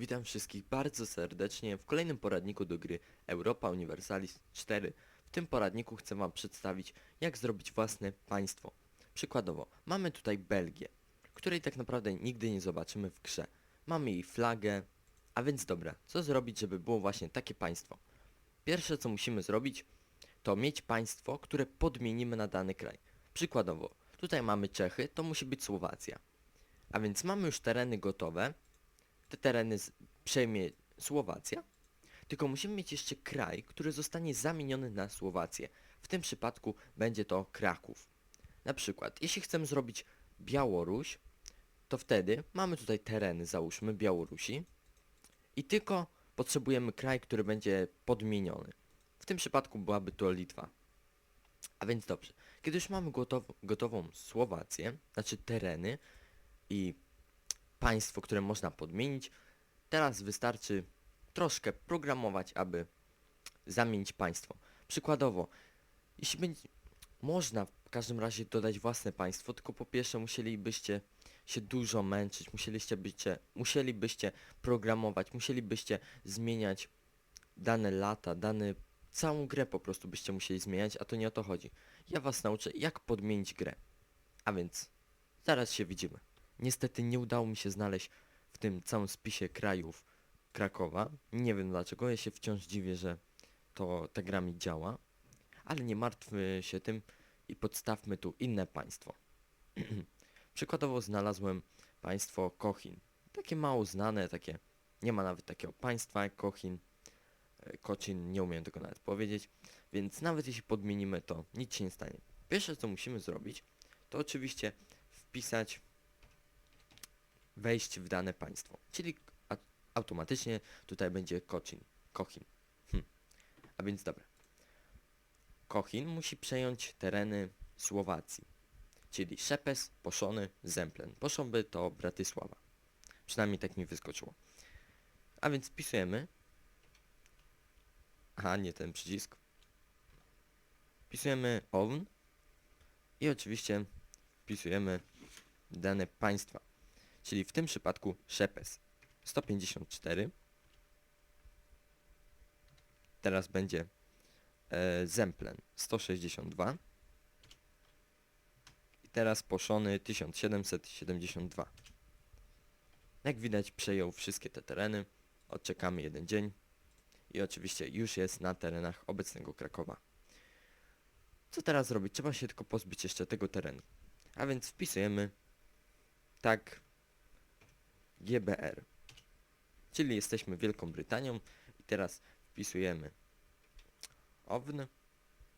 Witam wszystkich bardzo serdecznie w kolejnym poradniku do gry Europa Universalis 4. W tym poradniku chcę Wam przedstawić, jak zrobić własne państwo. Przykładowo, mamy tutaj Belgię, której tak naprawdę nigdy nie zobaczymy w grze. Mamy jej flagę, a więc dobra, co zrobić, żeby było właśnie takie państwo? Pierwsze, co musimy zrobić, to mieć państwo, które podmienimy na dany kraj. Przykładowo, tutaj mamy Czechy, to musi być Słowacja. A więc mamy już tereny gotowe, te tereny przejmie Słowacja, tylko musimy mieć jeszcze kraj, który zostanie zamieniony na Słowację. W tym przypadku będzie to Kraków. Na przykład, jeśli chcemy zrobić Białoruś, to wtedy mamy tutaj tereny, załóżmy Białorusi i tylko potrzebujemy kraj, który będzie podmieniony. W tym przypadku byłaby to Litwa. A więc dobrze, kiedy już mamy gotow- gotową Słowację, znaczy tereny i państwo, które można podmienić. Teraz wystarczy troszkę programować, aby zamienić państwo. Przykładowo, jeśli będzie, można w każdym razie dodać własne państwo, tylko po pierwsze musielibyście się dużo męczyć, musieliście byście, musielibyście programować, musielibyście zmieniać dane lata, dane całą grę po prostu byście musieli zmieniać, a to nie o to chodzi. Ja was nauczę, jak podmienić grę. A więc zaraz się widzimy. Niestety nie udało mi się znaleźć w tym całym spisie krajów Krakowa. Nie wiem dlaczego, ja się wciąż dziwię, że to ta gra mi działa. Ale nie martwmy się tym i podstawmy tu inne państwo. Przykładowo znalazłem państwo Kochin. Takie mało znane, takie nie ma nawet takiego państwa jak Kochin. E, Kochin, nie umiem tego nawet powiedzieć. Więc nawet jeśli podmienimy to, nic się nie stanie. Pierwsze co musimy zrobić, to oczywiście wpisać wejść w dane państwo. Czyli automatycznie tutaj będzie Kochin. Kochin. Hm. A więc dobra. Kochin musi przejąć tereny Słowacji. Czyli Szepes, Poszony, Zemplen. Poszonby to Bratysława. Przynajmniej tak mi wyskoczyło. A więc wpisujemy. Aha, nie ten przycisk. Wpisujemy own. I oczywiście wpisujemy dane państwa czyli w tym przypadku Szepes 154. Teraz będzie e, Zemplen 162. I teraz Poszony 1772. Jak widać przejął wszystkie te tereny. Odczekamy jeden dzień. I oczywiście już jest na terenach obecnego Krakowa. Co teraz zrobić? Trzeba się tylko pozbyć jeszcze tego terenu. A więc wpisujemy tak GBR. Czyli jesteśmy Wielką Brytanią i teraz wpisujemy OWN.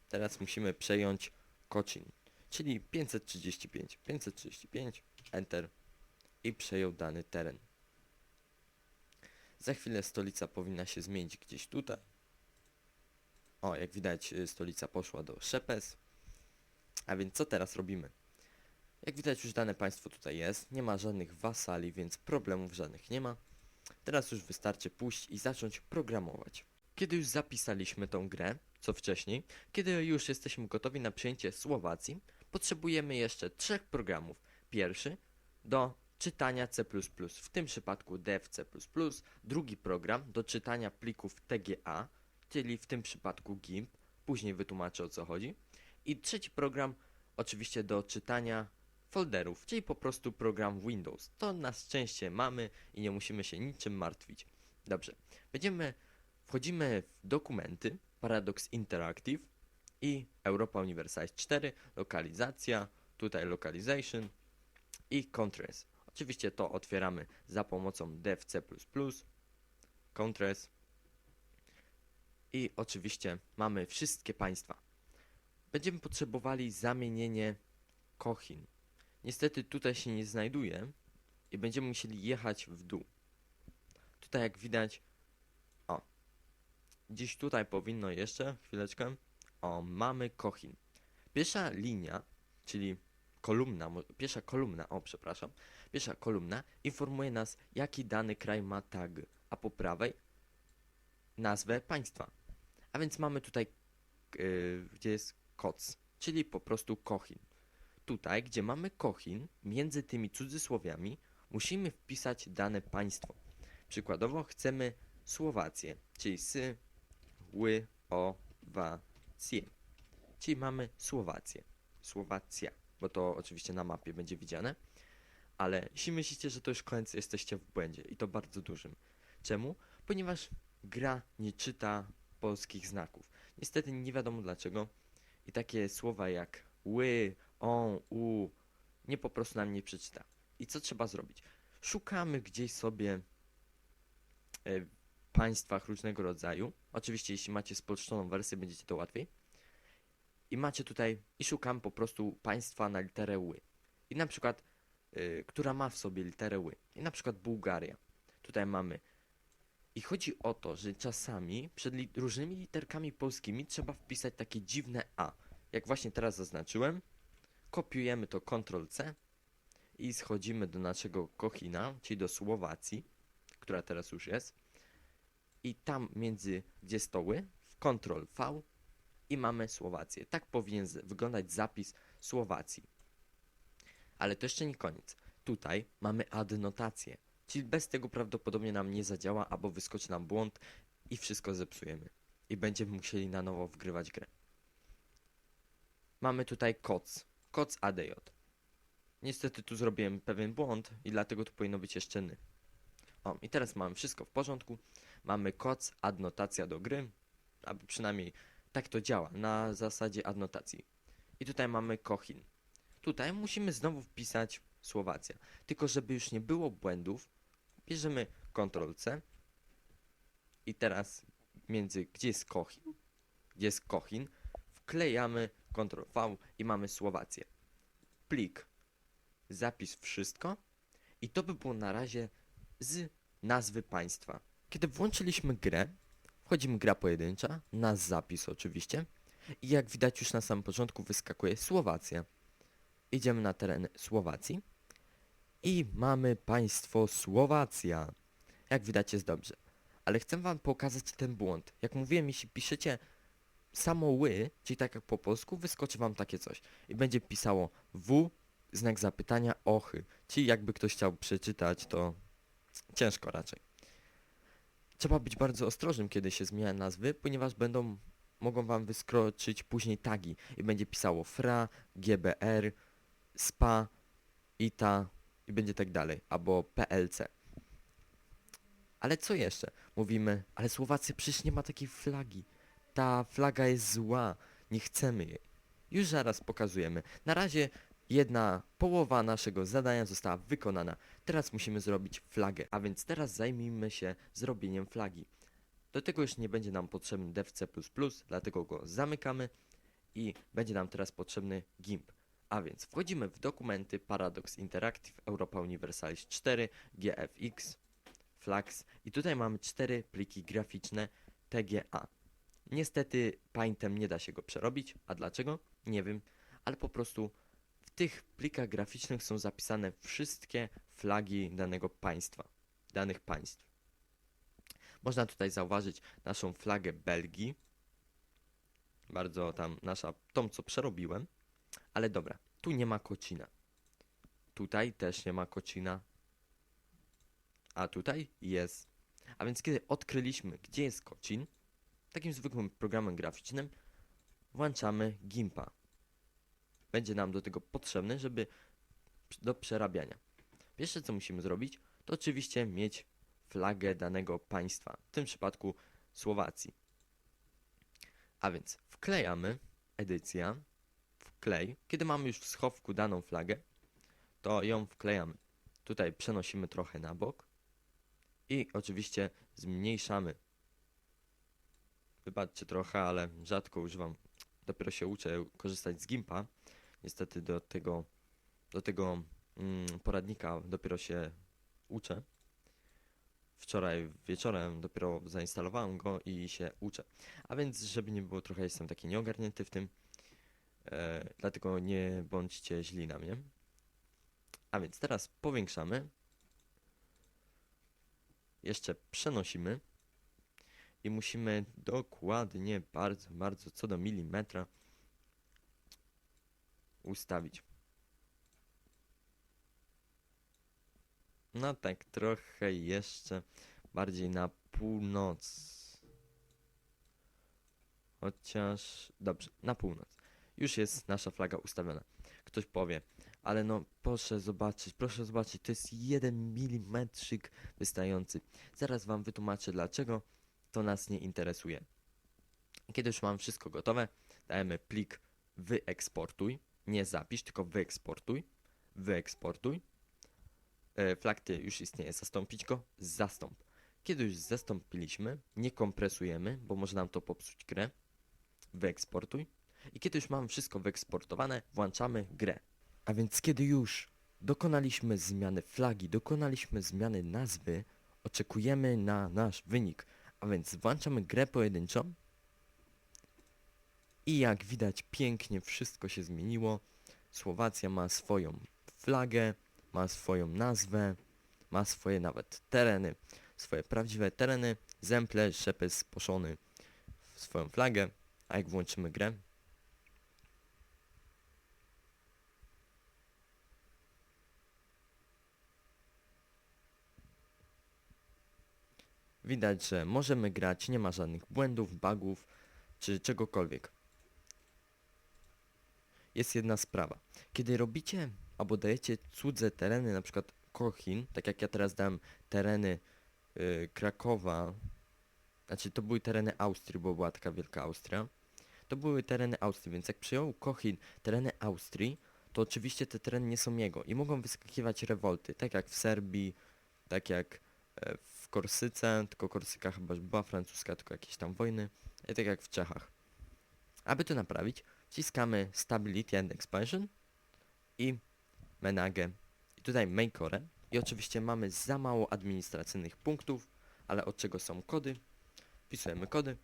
Teraz musimy przejąć Cochin, czyli 535. 535, Enter i przejął dany teren. Za chwilę stolica powinna się zmienić gdzieś tutaj. O, jak widać y, stolica poszła do Szepes. A więc co teraz robimy? Jak widać już dane państwo tutaj jest, nie ma żadnych wasali, więc problemów żadnych nie ma. Teraz już wystarczy pójść i zacząć programować. Kiedy już zapisaliśmy tą grę, co wcześniej, kiedy już jesteśmy gotowi na przyjęcie Słowacji, potrzebujemy jeszcze trzech programów. Pierwszy do czytania C++, w tym przypadku dev C++, drugi program do czytania plików TGA, czyli w tym przypadku GIMP, później wytłumaczę o co chodzi, i trzeci program oczywiście do czytania folderów, czyli po prostu program Windows. To na szczęście mamy i nie musimy się niczym martwić. Dobrze, będziemy, wchodzimy w dokumenty, Paradox Interactive i Europa Universalis 4, lokalizacja, tutaj localization i Contres. Oczywiście to otwieramy za pomocą dev C++, Contres i oczywiście mamy wszystkie państwa. Będziemy potrzebowali zamienienie Kochin. Niestety tutaj się nie znajduje i będziemy musieli jechać w dół. Tutaj jak widać, o, gdzieś tutaj powinno jeszcze, chwileczkę, o, mamy Kochin. Pierwsza linia, czyli kolumna, pierwsza kolumna, o przepraszam, pierwsza kolumna informuje nas jaki dany kraj ma tag, a po prawej nazwę państwa. A więc mamy tutaj, yy, gdzie jest koc, czyli po prostu Kochin tutaj, gdzie mamy Kochin, między tymi cudzysłowiami musimy wpisać dane państwo. Przykładowo chcemy Słowację, czyli sy, ły, o, wa. Czyli mamy Słowację, Słowacja, bo to oczywiście na mapie będzie widziane. Ale jeśli myślicie, że to już koniec, jesteście w błędzie i to bardzo dużym. Czemu? Ponieważ gra nie czyta polskich znaków. Niestety nie wiadomo dlaczego. I takie słowa jak ły, on, u, nie po prostu nam nie przeczyta. I co trzeba zrobić? Szukamy gdzieś sobie w państwach różnego rodzaju. Oczywiście, jeśli macie spolszczoną wersję, będziecie to łatwiej. I macie tutaj, i szukam po prostu państwa na literę ły. I na przykład, y, która ma w sobie literę ły. I na przykład Bułgaria. Tutaj mamy. I chodzi o to, że czasami przed li różnymi literkami polskimi trzeba wpisać takie dziwne A. Jak właśnie teraz zaznaczyłem, kopiujemy to Ctrl-C i schodzimy do naszego Kochina, czyli do Słowacji, która teraz już jest. I tam między, gdzie stoły, w Ctrl-V i mamy Słowację. Tak powinien wyglądać zapis Słowacji. Ale to jeszcze nie koniec. Tutaj mamy adnotację, czyli bez tego prawdopodobnie nam nie zadziała, albo wyskoczy nam błąd i wszystko zepsujemy. I będziemy musieli na nowo wgrywać grę. Mamy tutaj koc, koc ADJ. Niestety tu zrobiłem pewien błąd i dlatego tu powinno być jeszcze ny. O, i teraz mamy wszystko w porządku. Mamy koc, adnotacja do gry, albo przynajmniej tak to działa, na zasadzie adnotacji. I tutaj mamy Kochin. Tutaj musimy znowu wpisać Słowacja. Tylko żeby już nie było błędów, bierzemy Ctrl-C i teraz między gdzie jest Kochin, gdzie jest Kochin, wklejamy Ctrl-V i mamy Słowację. Plik, zapis wszystko i to by było na razie z nazwy państwa. Kiedy włączyliśmy grę, wchodzimy gra pojedyncza, na zapis oczywiście i jak widać już na samym początku wyskakuje Słowacja. Idziemy na teren Słowacji i mamy państwo Słowacja. Jak widać jest dobrze. Ale chcę wam pokazać ten błąd. Jak mówiłem, jeśli piszecie samo ły, czyli tak jak po polsku, wyskoczy wam takie coś. I będzie pisało W, znak zapytania, ochy. Czyli jakby ktoś chciał przeczytać, to ciężko raczej. Trzeba być bardzo ostrożnym, kiedy się zmienia nazwy, ponieważ będą, mogą wam wyskoczyć później tagi i będzie pisało FRA, GBR, SPA, ITA i będzie tak dalej, albo PLC. Ale co jeszcze? Mówimy, ale Słowacja przecież nie ma takiej flagi. Ta flaga jest zła, nie chcemy jej. Już zaraz pokazujemy. Na razie jedna połowa naszego zadania została wykonana. Teraz musimy zrobić flagę, a więc teraz zajmijmy się zrobieniem flagi. Do tego już nie będzie nam potrzebny dev C++, dlatego go zamykamy i będzie nam teraz potrzebny GIMP. A więc wchodzimy w dokumenty Paradox Interactive Europa Universalis 4 GFX Flags i tutaj mamy cztery pliki graficzne TGA. Niestety Paintem nie da się go przerobić, a dlaczego? Nie wiem, ale po prostu w tych plikach graficznych są zapisane wszystkie flagi danego państwa, danych państw. Można tutaj zauważyć naszą flagę Belgii. Bardzo tam nasza, tą co przerobiłem. Ale dobra, tu nie ma kocina. Tutaj też nie ma kocina. A tutaj jest. A więc kiedy odkryliśmy, gdzie jest kocin, takim zwykłym programem graficznym, włączamy Gimpa. Będzie nam do tego potrzebny, żeby do przerabiania. Pierwsze co musimy zrobić, to oczywiście mieć flagę danego państwa, w tym przypadku Słowacji. A więc wklejamy edycja, wklej. Kiedy mamy już w schowku daną flagę, to ją wklejamy. Tutaj przenosimy trochę na bok i oczywiście zmniejszamy. Wybaczcie trochę, ale rzadko używam. Dopiero się uczę korzystać z Gimpa. Niestety do tego, do tego mm, poradnika dopiero się uczę. Wczoraj wieczorem dopiero zainstalowałem go i się uczę. A więc, żeby nie było trochę, jestem taki nieogarnięty w tym. E, dlatego nie bądźcie źli na mnie. A więc teraz powiększamy. Jeszcze przenosimy. I musimy dokładnie, bardzo, bardzo, co do milimetra ustawić. No tak, trochę jeszcze bardziej na północ. Chociaż... Dobrze, na północ. Już jest nasza flaga ustawiona. Ktoś powie, ale no proszę zobaczyć, proszę zobaczyć, to jest jeden milimetrzyk wystający. Zaraz wam wytłumaczę dlaczego to nas nie interesuje. Kiedy już mam wszystko gotowe, dajemy plik wyeksportuj, nie zapisz, tylko wyeksportuj, wyeksportuj. E, flagty już istnieje, zastąpić go, zastąp. Kiedy już zastąpiliśmy, nie kompresujemy, bo może nam to popsuć grę, wyeksportuj. I kiedy już mamy wszystko wyeksportowane, włączamy grę. A więc kiedy już dokonaliśmy zmiany flagi, dokonaliśmy zmiany nazwy, oczekujemy na nasz wynik. A więc włączamy grę pojedynczą. I jak widać pięknie wszystko się zmieniło. Słowacja ma swoją flagę, ma swoją nazwę, ma swoje nawet tereny, swoje prawdziwe tereny. Zemple, Szepes, Poszony swoją flagę. A jak włączymy grę, Widać, że możemy grać, nie ma żadnych błędów, bugów czy czegokolwiek. Jest jedna sprawa. Kiedy robicie albo dajecie cudze tereny, na przykład Kochin, tak jak ja teraz dałem tereny y, Krakowa, znaczy to były tereny Austrii, bo była taka wielka Austria, to były tereny Austrii, więc jak przyjął Kochin tereny Austrii, to oczywiście te tereny nie są jego i mogą wyskakiwać rewolty, tak jak w Serbii, tak jak e, w Korsyce, tylko Korsyka chyba była francuska, tylko jakieś tam wojny, i tak jak w Czechach. Aby to naprawić, wciskamy Stability and Expansion i Menage i tutaj Makecore i oczywiście mamy za mało administracyjnych punktów, ale od czego są kody, wpisujemy kody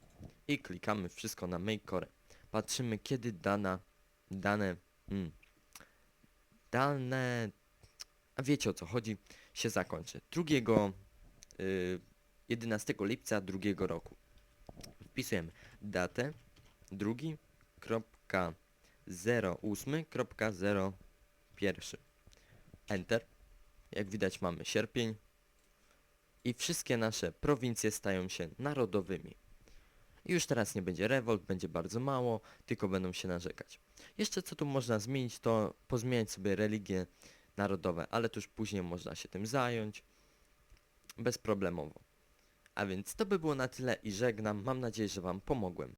i klikamy wszystko na Makecore. Patrzymy kiedy dana, dane, hmm, dane, a wiecie o co chodzi, się zakończy. 2 y, 11 lipca drugiego roku. Wpisujemy datę 2.08.01. Enter. Jak widać mamy sierpień. I wszystkie nasze prowincje stają się narodowymi. Już teraz nie będzie rewolt, będzie bardzo mało, tylko będą się narzekać. Jeszcze co tu można zmienić, to pozmieniać sobie religie narodowe, ale to już później można się tym zająć bezproblemowo. A więc to by było na tyle i żegnam. Mam nadzieję, że Wam pomogłem.